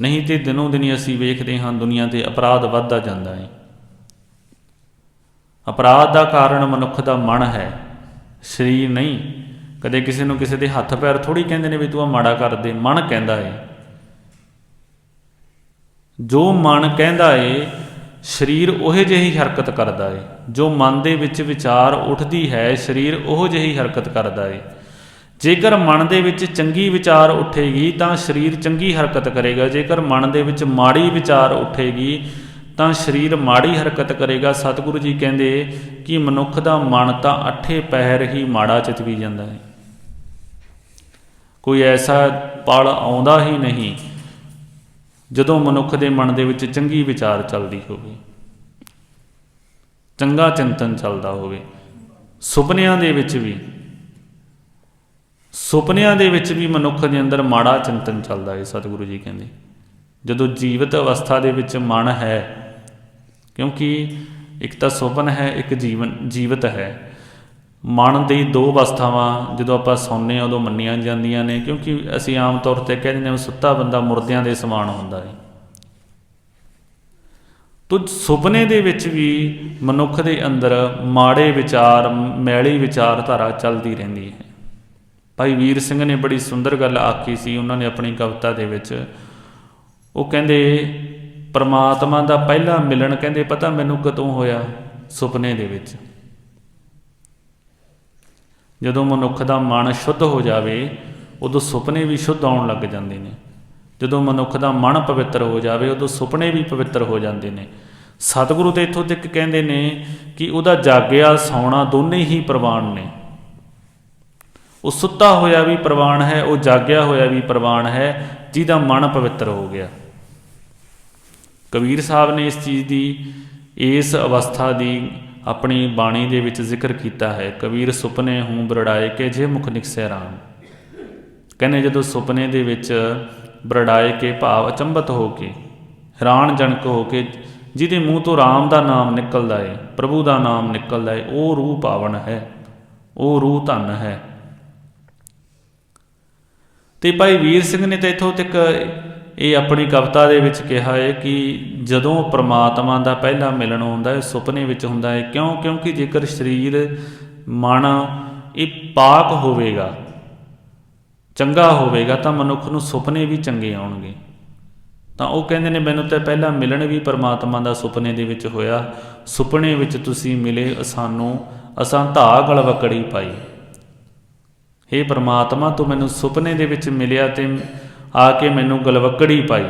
ਨਹੀਂ ਤੇ ਦਿਨੋਂ ਦਿਨ ਅਸੀਂ ਵੇਖਦੇ ਹਾਂ ਦੁਨੀਆ ਤੇ ਅਪਰਾਧ ਵੱਧਦਾ ਜਾਂਦਾ ਹੈ। ਅਪਰਾਧ ਦਾ ਕਾਰਨ ਮਨੁੱਖ ਦਾ ਮਨ ਹੈ, ਸਰੀਰ ਨਹੀਂ। ਕਦੇ ਕਿਸੇ ਨੂੰ ਕਿਸੇ ਦੇ ਹੱਥ ਪੈਰ ਥੋੜੀ ਕਹਿੰਦੇ ਨੇ ਵੀ ਤੂੰ ਆ ਮਾੜਾ ਕਰ ਦੇ ਮਨ ਕਹਿੰਦਾ ਏ। ਜੋ ਮਨ ਕਹਿੰਦਾ ਏ, ਸਰੀਰ ਉਹੇ ਜਿਹੀ ਹਰਕਤ ਕਰਦਾ ਏ। ਜੋ ਮਨ ਦੇ ਵਿੱਚ ਵਿਚਾਰ ਉੱਠਦੀ ਹੈ, ਸਰੀਰ ਉਹੋ ਜਿਹੀ ਹਰਕਤ ਕਰਦਾ ਏ। ਜੇਕਰ ਮਨ ਦੇ ਵਿੱਚ ਚੰਗੀ ਵਿਚਾਰ ਉੱਠੇਗੀ ਤਾਂ ਸਰੀਰ ਚੰਗੀ ਹਰਕਤ ਕਰੇਗਾ। ਜੇਕਰ ਮਨ ਦੇ ਵਿੱਚ ਮਾੜੀ ਵਿਚਾਰ ਉੱਠੇਗੀ ਤਾਂ ਸਰੀਰ ਮਾੜੀ ਹਰਕਤ ਕਰੇਗਾ। ਸਤਿਗੁਰੂ ਜੀ ਕਹਿੰਦੇ ਕਿ ਮਨੁੱਖ ਦਾ ਮਨ ਤਾਂ ਅੱਠੇ ਪਹਿਰ ਹੀ ਮਾੜਾ ਚਿਤਵੀ ਜਾਂਦਾ ਹੈ। ਕੋਈ ਐਸਾ ਪਲ ਆਉਂਦਾ ਹੀ ਨਹੀਂ ਜਦੋਂ ਮਨੁੱਖ ਦੇ ਮਨ ਦੇ ਵਿੱਚ ਚੰਗੀ ਵਿਚਾਰ ਚੱਲਦੀ ਹੋਵੇ। ਚੰਗਾ ਚਿੰਤਨ ਚੱਲਦਾ ਹੋਵੇ। ਸੁਪਨਿਆਂ ਦੇ ਵਿੱਚ ਵੀ ਸੁਪਨਿਆਂ ਦੇ ਵਿੱਚ ਵੀ ਮਨੁੱਖ ਦੇ ਅੰਦਰ ਮਾੜਾ ਚਿੰਤਨ ਚੱਲਦਾ ਹੈ, ਸਤਿਗੁਰੂ ਜੀ ਕਹਿੰਦੇ। ਜਦੋਂ ਜੀਵਤ ਅਵਸਥਾ ਦੇ ਵਿੱਚ ਮਨ ਹੈ, ਕਿਉਂਕਿ ਇੱਕ ਤਾਂ ਸੁਪਨ ਹੈ, ਇੱਕ ਜੀਵਨ, ਜੀਵਤ ਹੈ। ਮਨ ਦੀ ਦੋ ਅਵਸਥਾਵਾਂ ਜਦੋਂ ਆਪਾਂ ਸੌਂਦੇ ਹਾਂ, ਉਦੋਂ ਮੰਨੀਆਂ ਜਾਂਦੀਆਂ ਨੇ, ਕਿਉਂਕਿ ਅਸੀਂ ਆਮ ਤੌਰ ਤੇ ਕਹਿੰਦੇ ਹਾਂ ਸੁੱਤਾ ਬੰਦਾ ਮੁਰਦਿਆਂ ਦੇ ਸਮਾਨ ਹੁੰਦਾ ਹੈ। ਤੋ ਸੁਪਨੇ ਦੇ ਵਿੱਚ ਵੀ ਮਨੁੱਖ ਦੇ ਅੰਦਰ ਮਾੜੇ ਵਿਚਾਰ, ਮੈਲੀ ਵਿਚਾਰਧਾਰਾ ਚੱਲਦੀ ਰਹਿੰਦੀ ਹੈ। ਭਾਈ ਵੀਰ ਸਿੰਘ ਨੇ ਬੜੀ ਸੁੰਦਰ ਗੱਲ ਆਖੀ ਸੀ, ਉਹਨਾਂ ਨੇ ਆਪਣੀ ਕਵਿਤਾ ਦੇ ਵਿੱਚ। ਉਹ ਕਹਿੰਦੇ, ਪਰਮਾਤਮਾ ਦਾ ਪਹਿਲਾ ਮਿਲਣ, ਕਹਿੰਦੇ, ਪਤਾ ਮੈਨੂੰ ਕਦੋਂ ਹੋਇਆ ਸੁਪਨੇ ਦੇ ਵਿੱਚ? ਜਦੋਂ ਮਨੁੱਖ ਦਾ ਮਨ ਸ਼ੁੱਧ ਹੋ ਜਾਵੇ, ਉਦੋਂ ਸੁਪਨੇ ਵੀ ਸ਼ੁੱਧ ਆਉਣ ਲੱਗ ਜਾਂਦੇ ਨੇ। ਜਦੋਂ ਮਨੁੱਖ ਦਾ ਮਨ ਪਵਿੱਤਰ ਹੋ ਜਾਵੇ, ਉਦੋਂ ਸੁਪਨੇ ਵੀ ਪਵਿੱਤਰ ਹੋ ਜਾਂਦੇ ਨੇ। ਸਤਿਗੁਰੂ ਤੇ ਇੱਥੋਂ ਤੱਕ ਕਹਿੰਦੇ ਨੇ ਕਿ ਉਹਦਾ ਜਾਗਿਆ, ਸੌਣਾ ਦੋਨੇ ਹੀ ਪ੍ਰਵਾਨ ਨੇ। ਉਹ ਸੁੱਤਾ ਹੋਇਆ ਵੀ ਪ੍ਰਵਾਨ ਹੈ, ਉਹ ਜਾਗਿਆ ਹੋਇਆ ਵੀ ਪ੍ਰਵਾਨ ਹੈ, ਜਿਹਦਾ ਮਨ ਪਵਿੱਤਰ ਹੋ ਗਿਆ। ਕਬੀਰ ਸਾਹਿਬ ਨੇ ਇਸ ਚੀਜ਼ ਦੀ, ਇਸ ਅਵਸਥਾ ਦੀ ਆਪਣੀ ਬਾਣੀ ਦੇ ਵਿੱਚ ਜ਼ਿਕਰ ਕੀਤਾ ਹੈ। ਕਬੀਰ ਸੁਪਨੇ ਹੂੰ ਬਰੜਾਏ ਕੇ ਜੇ ਮੁਖ ਨਿਕਸੈ ਰਾਮ। ਕਹਿੰਦੇ ਜਦੋਂ ਸੁਪਨੇ ਦੇ ਵਿੱਚ ਬਰੜਾਏ ਕੇ ਭਾਵ ਅਚੰਬਤ ਹੋ ਕੇ, ਹੈਰਾਨ ਜਨਕ ਹੋ ਕੇ ਜਿਹਦੇ ਮੂੰਹ ਤੋਂ ਰਾਮ ਦਾ ਨਾਮ ਨਿਕਲਦਾ ਏ, ਪ੍ਰਭੂ ਦਾ ਨਾਮ ਨਿਕਲਦਾ ਏ, ਉਹ ਰੂਹ ਪਾਵਨ ਹੈ, ਉਹ ਰੂਹ ਧਨ ਹੈ। ਤੇ ਭਾਈ ਵੀਰ ਸਿੰਘ ਨੇ ਤਾਂ ਇਥੋਂ ਤੱਕ ਇਹ ਆਪਣੀ ਕਵਿਤਾ ਦੇ ਵਿੱਚ ਕਿਹਾ ਹੈ ਕਿ ਜਦੋਂ ਪ੍ਰਮਾਤਮਾ ਦਾ ਪਹਿਲਾ ਮਿਲਣ ਹੁੰਦਾ ਹੈ, ਸੁਪਨੇ ਵਿੱਚ ਹੁੰਦਾ ਹੈ, ਕਿਉਂ? ਕਿਉਂਕਿ ਜੇਕਰ ਸਰੀਰ ਮਨ ਇਹ ਪਾਕ ਹੋਵੇਗਾ, ਚੰਗਾ ਹੋਵੇਗਾ, ਤਾਂ ਮਨੁੱਖ ਨੂੰ ਸੁਪਨੇ ਵੀ ਚੰਗੇ ਆਉਣਗੇ। ਤਾਂ ਉਹ ਕਹਿੰਦੇ ਨੇ, ਮੈਨੂੰ ਤਾਂ ਪਹਿਲਾਂ ਮਿਲਣ ਵੀ ਪਰਮਾਤਮਾ ਦਾ ਸੁਪਨੇ ਦੇ ਵਿੱਚ ਹੋਇਆ। ਸੁਪਨੇ ਵਿੱਚ ਤੁਸੀਂ ਮਿਲੇ, ਸਾਨੂੰ, ਅਸਾਂ ਧਾ ਗਲਵਕੜੀ ਪਾਈ। हे ਪ੍ਰਮਾਤਮਾ ਤੂੰ ਮੈਨੂੰ ਸੁਪਨੇ ਦੇ ਵਿੱਚ ਮਿਲਿਆ ਤੇ ਆ ਕੇ ਮੈਨੂੰ ਗਲਵਕੜੀ ਪਾਈ।